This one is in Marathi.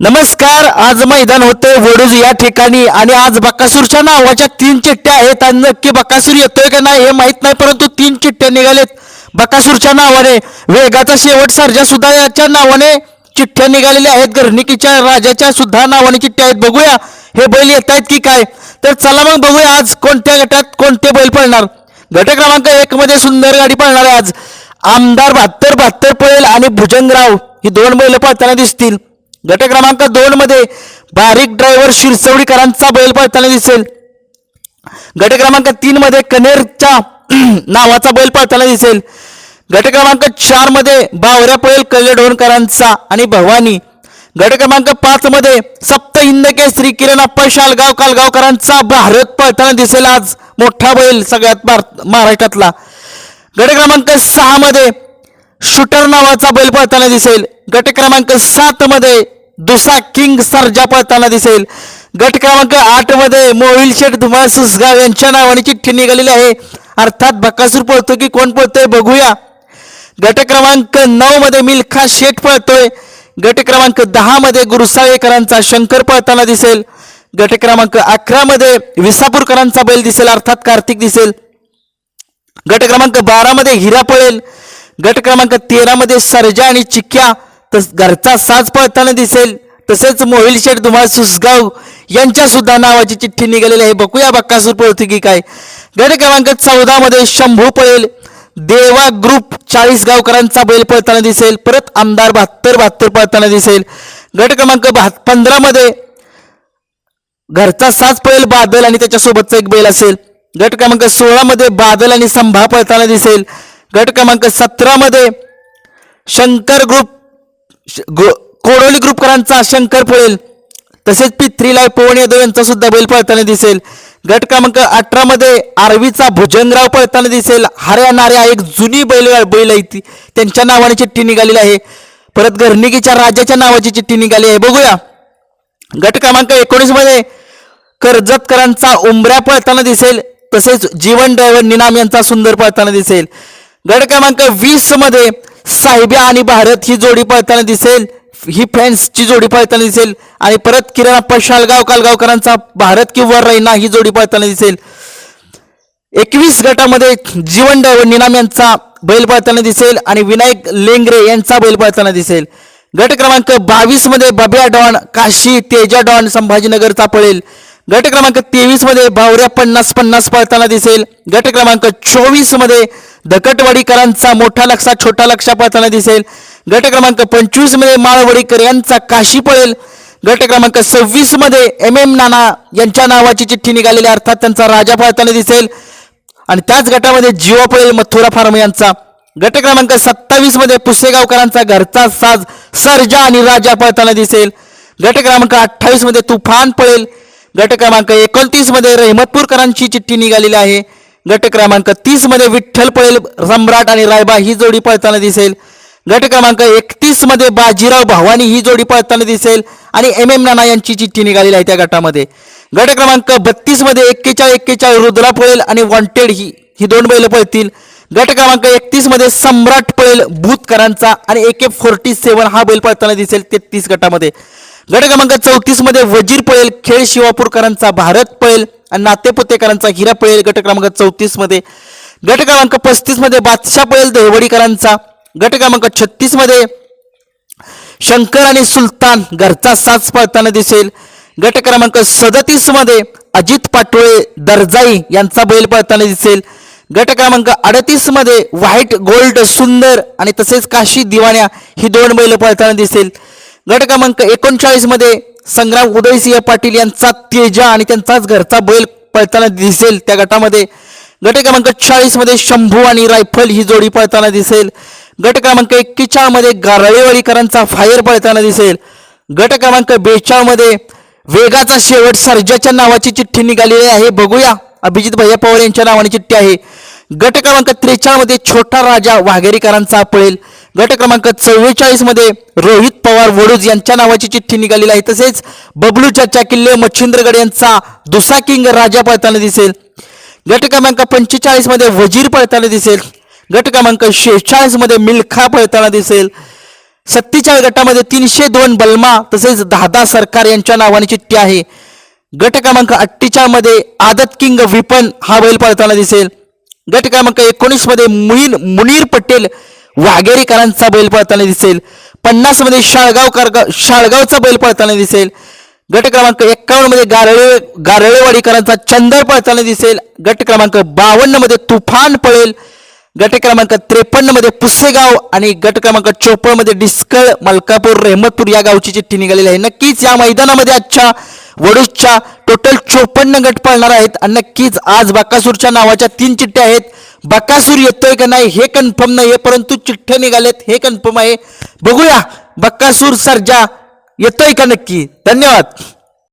नमस्कार आज मैदान होते वडूज या ठिकाणी आणि आज बकासूरच्या नावाच्या तीन चिठ्ठ्या आहेत आणि नक्की बकासूर येतोय का नाही हे माहीत नाही परंतु तीन चिठ्ठ्या निघालेत. बकासूरच्या नावाने वेगाचा शेवट सर्जा सुद्धा याच्या नावाने चिठ्ठ्या निघालेल्या आहेत. गर्णिकीच्या राजाच्या सुद्धा नावाने चिठ्ठ्या आहेत. बघूया हे बैल येत आहेत की काय? तर चला मग बघूया आज कोणत्या गटात कोणते बैल पळणार. गट क्रमांक एक मध्ये सुंदर गाडी पळणार आहे आज. आमदार बहात्तर बहात्तर पळेल आणि भुजंगराव ही दोन बैल पळताना दिसतील. गट क्रमांक दोन मध्ये बारीक ड्रायव्हर शिरसवडीकरांचा बैल पळताना दिसेल. गट क्रमांक तीन मध्ये कनेरच्या नावाचा बैल पळताना दिसेल. गट क्रमांक चारमध्ये बावऱ्या पळेल कल्लेडोणकरांचा आणि भवानी. गट क्रमांक पाच मध्ये सप्त हिंद केसरी किरण अप्पा शालगाव कालगावकरांचा भारत पळताना दिसेल आज. मोठा बैल सगळ्यात महाराष्ट्रातला. गट क्रमांक सहा मध्ये शूटर नावाचा बैल पळताना दिसेल. गट क्रमांक सात मध्ये दुसा किंग सर्जा पळताना दिसेल. गट क्रमांक आठमध्ये मोहिल शेठ धुमाळ सुसगाव यांच्या नावाने चिठ्ठी निघालेली आहे. अर्थात बकासूर पळतो की कोण पळतोय बघूया. गट क्रमांक नऊ मध्ये मिल्खा शेठ पळतोय. गट क्रमांक दहा मध्ये गुरुसावेकरांचा शंकर पळताना दिसेल. गट क्रमांक अकरा मध्ये विसापूरकरांचा बैल दिसेल अर्थात कार्तिक दिसेल. गट क्रमांक बारा मध्ये हिरा पळेल. गट क्रमांक तेरा मध्ये सरजा आणि चिक्क्या तस घरचा साज पळताना दिसेल. तसेच मोहिल शेठ धुमाळ सुसगाव यांच्या सुद्धा नावाची चिठ्ठी निघालेली आहे. बघूया बक्कासूर पळते की काय. गट क्रमांक चौदा मध्ये शंभू पळेल. देवा ग्रुप चाळीस गावकरांचा बैल पळताना दिसेल. परत आमदार बहात्तर बहात्तर पळताना दिसेल. गट क्रमांक पंधरा मध्ये घरचा साज पळेल बादल आणि त्याच्यासोबतचा एक बैल असेल. गट क्रमांक सोळा मध्ये बादल आणि संभा पळताना दिसेल. गट क्रमांक सतरा मध्ये शंकर ग्रुप कोडोली ग्रुपकरांचा शंकर पळेल तसेच पित्रीलाल पवन यादव यांचा सुद्धा बैल पळताना दिसेल. गट क्रमांक अठरा मध्ये आरवीचा भुजंगराव पळताना दिसेल. हरियाणाऱ्या एक जुनी बैल बैल आहे ती. त्यांच्या नावाने चिठ्ठी निघालेली आहे. परत गर्निकीच्या राजाच्या नावाची चिठ्ठी निघाली आहे. बघूया. गट क्रमांक एकोणीसमध्ये कर्जतकरांचा उंबऱ्या पळताना दिसेल. तसेच जीवन ड्रायव्हर निनाम यांचा सुंदर पळताना दिसेल. गट क्रमांक वीसमध्ये साहेब्या आणि भारत ही जोडी पळताना दिसेल. ही फॅन्सची जोडी पळताना दिसेल. आणि परत किरण शालगाव कालगावकरांचा भारत किंवा रैना ही जोडी पळताना दिसेल. एकवीस गटामध्ये जीवन ड्रायव्हर निनाम यांचा बैल पळताना दिसेल आणि विनायक लेंगरे यांचा बैल पळताना दिसेल. गट क्रमांक बावीसमध्ये बब्या डॉन काशी तेजा डॉन संभाजीनगरचा पळेल. गट क्रमांक तेवीसमध्ये भावऱ्या पन्नास पन्नास पळताना दिसेल. गट क्रमांक चोवीसमध्ये धकटवाडीकरांचा मोठा लक्षा छोटा लक्षा पळताना दिसेल. गट क्रमांक पंचवीसमध्ये माळवडीकर यांचा काशी पळेल. गट क्रमांक सव्वीसमध्ये एम एम नाना यांच्या नावाची चिठ्ठी निघालेली अर्थात त्यांचा राजा पळताना दिसेल. आणि त्याच गटामध्ये जीवा पळेल मथुरा फार्म यांचा. गट क्रमांक सत्तावीसमध्ये पुसेगावकरांचा घरचा साज सर्जा आणि राजा पळताना दिसेल. गट क्रमांक अठ्ठावीसमध्ये तुफान पळेल. गट क्रमांक एकोणतीसमध्ये रहमतपूरकरांची चिठ्ठी निघालेली आहे. गट क्रमांक तीसमध्ये विठ्ठल पळेल सम्राट आणि रायबा ही जोडी पळताना दिसेल. गट क्रमांक एकतीसमध्ये बाजीराव भवानी ही जोडी पळताना दिसेल आणि एम एम नाना यांची चिठ्ठी निघालेली आहे त्या गटामध्ये. गट क्रमांक बत्तीसमध्ये एक्केचाळीस एक्केचाळीस रुद्रा पळेल आणि वॉन्टेड ही ही दोन बैल पळतील. गट क्रमांक एकतीसमध्ये सम्राट पळेल भूतकरांचा आणि ए के फोर्टी सेवन हा बैल पळताना दिसेल तेहतीस गटामध्ये. गट क्रमांक चौतीसमध्ये वजीर पळेल खेळ शिवापूरकरांचा भारत पळेल आणि नातेपुतेकरांचा हिरा पळेल गट क्रमांक चौतीसमध्ये. गट क्रमांक पस्तीसमध्ये बादशाह पळेल देवडीकरांचा गट क्रमांक छत्तीसमध्ये शंकर आणि सुलतान घरचा साथ पळताना दिसेल. गट क्रमांक सदतीसमध्ये अजित पाटोळे दर्जाई यांचा बैल पळताना दिसेल. गट क्रमांक अडतीसमध्ये व्हाईट गोल्ड सुंदर आणि तसेच काशी दिवाण्या ही दोन बैल पळताना दिसेल. गट क्रमांक एकोणचाळीसमध्ये संग्राम उदयसिंह पाटील यांचा तेजा आणि त्यांचाच घरचा बैल पळताना दिसेल त्या गटामध्ये. गट क्रमांक चाळीसमध्ये शंभू आणि रायफल ही जोडी पळताना दिसेल. गट क्रमांक एक्केचाळमध्ये गारळेवाडीकरांचा फायर पळताना दिसेल. गट क्रमांक बेचाळमध्ये वेगाचा शेवट सर्जाच्या नावाची चिठ्ठी निघालेली आहे. बघूया. अभिजित भैया पवार यांच्या नावाने चिठ्ठी आहे. गट क्रमांक त्रेचाळमध्ये छोटा राजा वाघेरीकरांचा पळेल. गट क्रमांक चव्वेचाळीसमध्ये रोहित पवार वडूज यांच्या नावाची चिठ्ठी निघालेली आहे. तसेच बबलू चाचा किल्ले मच्छिंद्रगड यांचा दुसा किंग राजा पळताना दिसेल. गट क्रमांक पंचेचाळीसमध्ये वजीर पळताना दिसेल. गट क्रमांक शेहेचाळीसमध्ये मिल्खा पळताना दिसेल. सत्तेचाळीस गटामध्ये तीनशे दोन बलमा तसेच दादा सरकार यांच्या नावाने चिठ्ठी आहे. गट क्रमांक अठ्ठेचाळमध्ये आदत किंग विपन हा बैल पळताना दिसेल. गट क्रमांक एकोणीसमध्ये मुईन मुनीर पटेल वाघेरीकरांचा बैल पळताना दिसेल. पन्नासमध्ये शाळगावकर शाळगावचा बैल पळताना दिसेल. गट क्रमांक एक्कावन्नमध्ये गारळे गारळेवाडीकरांचा चंदर पळताना दिसेल. गट क्रमांक बावन्नमध्ये तुफान पळेल. गट क्रमांक त्रेपन्नमध्ये पुसेगाव आणि गट क्रमांक चोपन्नमध्ये डिस्कळ मलकापूर रेहमतपूर या गावची चिठ्ठी निघालेली आहे. नक्कीच या मैदानामध्ये आजच्या वडूजच्या टोटल चोपन्न गट पळणार आहेत आणि नक्कीच आज बकासूरच्या नावाच्या तीन चिठ्ठ्या आहेत. बकासूर येतोय का नाही हे कन्फर्म नाही आहे परंतु चिठ्ठ्या निघालेत हे कन्फर्म आहे. बघूया बक्कासूर सर्जा येतोय का नक्की? धन्यवाद.